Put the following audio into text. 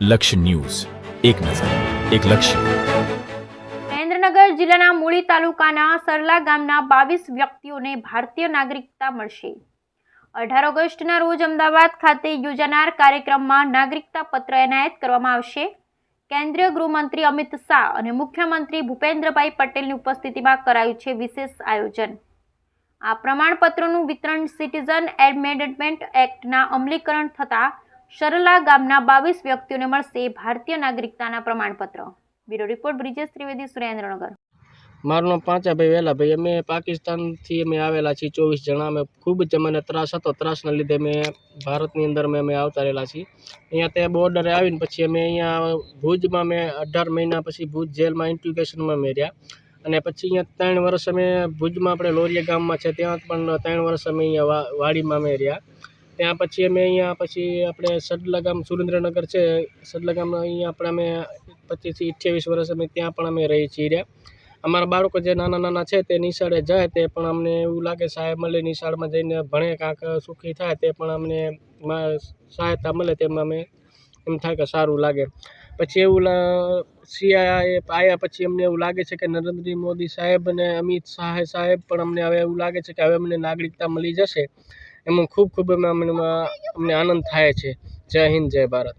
લક્ષ્ય ન્યૂઝ. એક નજર, એક લક્ષ્ય. મહેન્દ્રનગર જિલ્લાના મૂળી તાલુકાના સરલા ગામના બાવીસ વ્યક્તિઓને ભારતીય નાગરિકતા મળશે. અઢાર ઓગસ્ટના રોજ અમદાવાદ ખાતે યોજાનાર કાર્યક્રમમાં નાગરિકતા પત્ર એનાયત કરવામાં આવશે. કેન્દ્રીય ગૃહમંત્રી અમિત શાહ અને મુખ્યમંત્રી ભૂપેન્દ્રભાઈ પટેલની ઉપસ્થિતિમાં કરાયું છે વિશેષ આયોજન. આ પ્રમાણપત્રોનું વિતરણ સિટીઝન એમેન્ડમેન્ટ એક્ટના અમલીકરણ થતાં સરલા ગામના બાવીસ વ્યક્તિઓને મળશે ભારતીય નાગરિકતાના પ્રમાણપત્ર. Bureau report, Brijesh Trivedi, Surendranagar. મારું નામ પાંચાભાઈ વેલાભાઈ અમે પાકિસ્તાનથી અમે આવેલા છીએ ચોવીસ જણા. અમે ખૂબ જ અમને ત્રાસ હતો. ત્રાસના લીધે અમે ભારતની અંદર મેં અમે આવતા રહેલા છીએ. અહીંયા તે બોર્ડરે આવીને પછી અમે અહીંયા ભુજમાં મેં અઢાર મહિના પછી ભુજ જેલમાં ઇન્ટ્યુકેશનમાં મેં રહ્યા. અને પછી અહીંયા ત્રણ વર્ષ અમે ભુજમાં આપણે લોરિયા ગામમાં છે. ત્યાં પણ ત્રણ વર્ષ અમે અહીંયા વાડીમાં અમે રહ્યા. ત્યાં પછી અમે અહીંયા પછી આપણે સડલા ગામ સુરેન્દ્રનગર છે સડલા અહીંયા આપણે અમે પચીસથી અઠ્યાવીસ વર્ષ અમે ત્યાં પણ અમે રહી છીએ રહ્યા. અમારા બાળકો જે નાના નાના છે તે નિશાળે જાય, તે પણ અમને એવું લાગે સાહેબ મળે નિશાળમાં જઈને ભણે કાંક સુખી થાય, તે પણ અમને સહાયતા મળે તેમાં અમે એમ થાય કે સારું લાગે. પછી એવું સીઆઈએ આવ્યા પછી અમને એવું લાગે છે કે નરેન્દ્ર મોદી સાહેબ અને અમિત શાહ સાહેબ પણ અમને હવે એવું લાગે છે કે હવે અમને નાગરિકતા મળી જશે. એમાં ખૂબ ખૂબ અમે અમને અમને આનંદ થાય છે. જય હિન્દ જય ભારત.